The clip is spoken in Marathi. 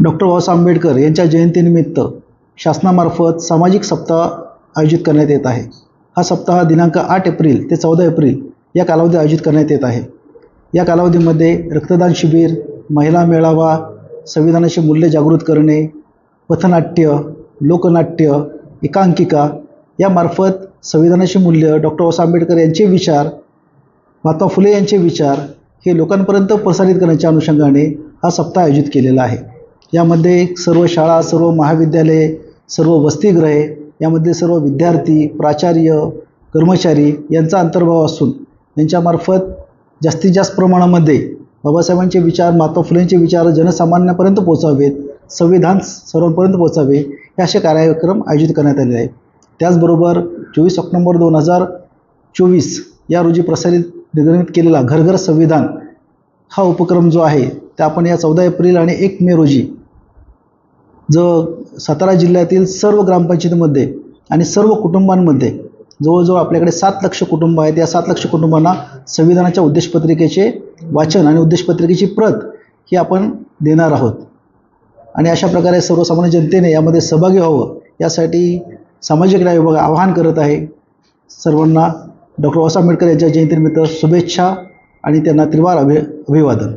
डॉक्टर बाबासाहेब आंबेडकर यांच्या जयंतीनिमित्त शासनामार्फत सामाजिक सप्ताह आयोजित करण्यात येत आहे. हा सप्ताह दिनांक आठ एप्रिल ते चौदा एप्रिल या कालावधी आयोजित करण्यात येत आहे. या कालावधीमध्ये रक्तदान शिबिर महिला मेळावा संविधानाचे मूल्य जागृत करणे पथनाट्य लोकनाट्य एकांकिका यामार्फत संविधानाचे मूल्य डॉक्टर बाबासाहेब आंबेडकर यांचे विचार महात्मा फुले यांचे विचार हे लोकांपर्यंत प्रसारित करण्याच्या अनुषंगाने हा सप्ताह आयोजित केलेला आहे. यामध्ये सर्व शाळा सर्व महाविद्यालये सर्व वसतिगृहे यामध्ये सर्व विद्यार्थी प्राचार्य कर्मचारी यांचा अंतर्भाव असून यांच्यामार्फत जास्तीत जास्त प्रमाणामध्ये बाबासाहेबांचे विचार माता फुलेंचे विचार जनसामान्यापर्यंत पोचावेत संविधान सर्वांपर्यंत पोचावे हे असे कार्यक्रम आयोजित करण्यात आलेले आहे त्याचबरोबर चोवीस ऑक्टोंबर दोन हजार चोवीस या रोजी प्रसारित निर्गमित केलेला घरघर संविधान हा उपक्रम जो आहे त्या आपण या चौदा एप्रिल आणि एक मे रोजी जो सातारा जिल्ह्यातील सर्व ग्रामपंचायतीमध्ये आणि सर्व कुटुंबांमध्ये जवळजवळ आपल्याकडे सात लक्ष कुटुंब आहेत. या सात लक्ष कुटुंबांना संविधानाच्या उद्देशपत्रिकेचे वाचन आणि उद्देशपत्रिकेची प्रत ही आपण देणार आहोत. आणि अशा प्रकारे सर्वसामान्य जनतेने यामध्ये सहभागी व्हावं यासाठी सामाजिक न्याय विभाग आवाहन करत आहे. सर्वांना डॉक्टर बाबासाहेब आंबेडकर यांच्या जयंतीनिमित्त शुभेच्छा आणि त्यांना त्रिवार अभि अभिवादन.